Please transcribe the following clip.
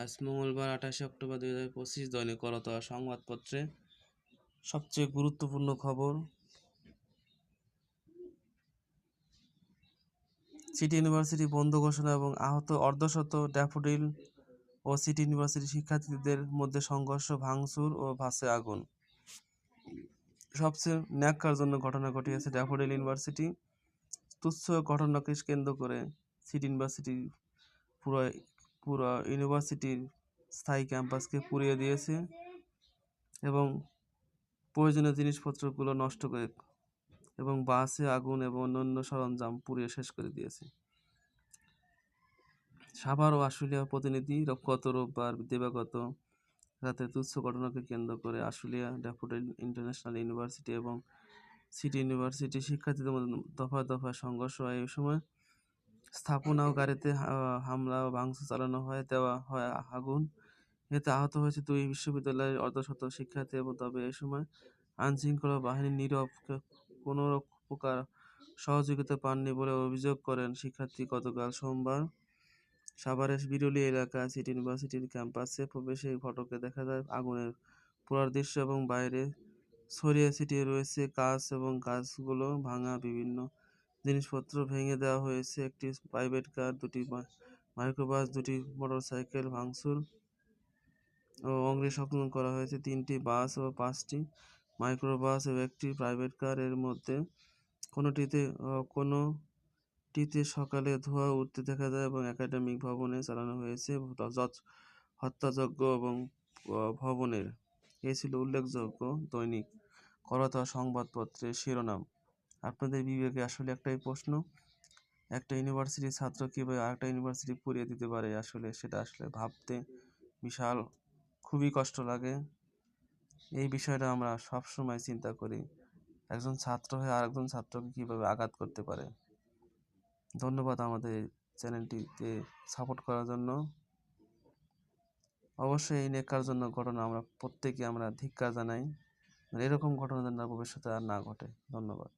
আজ মঙ্গলবার আঠাশে অক্টোবর দুই হাজার পঁচিশ দৈনিক করতোয়া সংবাদপত্রে। সবচেয়ে গুরুত্বপূর্ণ খবর, সিটি ইউনিভার্সিটি বন্ধ ঘোষণা এবং আহত অর্ধশত ড্যাফোডিল ও সিটি ইউনিভার্সিটি শিক্ষার্থীদের মধ্যে সংঘর্ষ, ভাঙচুর ও ভাসে আগুন। সবচেয়ে ন্যাক্কার জন্য ঘটনা ঘটিয়েছে ড্যাফোডিল ইউনিভার্সিটি। তুচ্ছ ঘটনাকে কেন্দ্র করে সিটি ইউনিভার্সিটি পুরো পুরো ইউনিভার্সিটির স্থায়ী ক্যাম্পাসকে পুড়িয়ে দিয়েছে এবং প্রয়োজনীয় জিনিসপত্রগুলো নষ্ট করে এবং বাসে আগুন এবং অন্যান্য সরঞ্জাম পুড়িয়ে শেষ করে দিয়েছে। সাভার ও আশুলিয়া প্রতিনিধি গত রোববার দিবাগত রাতে তুচ্ছ ঘটনাকে কেন্দ্র করে আশুলিয়া ড্যাফোডিল ইন্টারন্যাশনাল ইউনিভার্সিটি এবং সিটি ইউনিভার্সিটি শিক্ষার্থীদের মধ্যে দফায় দফায় সংঘর্ষ হয়। এই সময় স্থাপনা ও গাড়িতে হামলা ও ভাঙচুর চালানো হয়, দেওয়া হয় আগুন। এতে আহত হয়েছে দুই বিশ্ববিদ্যালয়ের অর্ধশত শিক্ষার্থী এবং তবে এ সময় আইনশৃঙ্খলা বাহিনী নীরব। কোনো প্রকার সহযোগিতা পাননি বলে অভিযোগ করেন শিক্ষার্থী গতকাল সোমবার সাভারের বিরুলি এলাকা সিটি ইউনিভার্সিটির ক্যাম্পাসে প্রবেশে ফটকে দেখা যায় আগুনের পোড়ার দৃশ্য এবং বাইরে ছড়িয়ে ছিটিয়ে রয়েছে কাঁচ এবং কাঁচগুলো ভাঙা বিভিন্ন জিনিসপত্র ভেঙে দেওয়া হয়েছে, একটি প্রাইভেট কার, দুটি মাইক্রোবাস, দুটি মোটরসাইকেল ভাঙচুর ও অগ্নিসংযোগ করা হয়েছে, তিনটি বাস ও পাঁচটি মাইক্রোবাস ও একটি প্রাইভেট কার। এর মধ্যে কোনোটিতে কোনোটিতে সকালে ধোঁয়া উঠতে দেখা যায় এবং একাডেমিক ভবনে চালানো হয়েছে হত্যাযজ্ঞ এবং ভবনের। এ ছিল উল্লেখযোগ্য দৈনিক করতোয়া সংবাদপত্রের শিরোনাম। আপনাদের বিবেকে আসলে একটাই প্রশ্ন, একটা ইউনিভার্সিটির ছাত্র কীভাবে আরেকটা ইউনিভার্সিটি পুড়িয়ে দিতে পারে আসলে সেটা আসলে ভাবতে বিশাল, খুবই কষ্ট লাগে। এই বিষয়টা আমরা সব সময় চিন্তা করি, একজন ছাত্র হয়ে আরেকজন ছাত্রকে কীভাবে আঘাত করতে পারে। ধন্যবাদ আমাদের চ্যানেলটিকে সাপোর্ট করার জন্য। অবশ্যই এই নেকার জন্য ঘটনা আমরা প্রত্যেকে আমরা ধিক্কার জানাই এরকম ঘটনা যেন ভবিষ্যতে আর না ঘটে। ধন্যবাদ।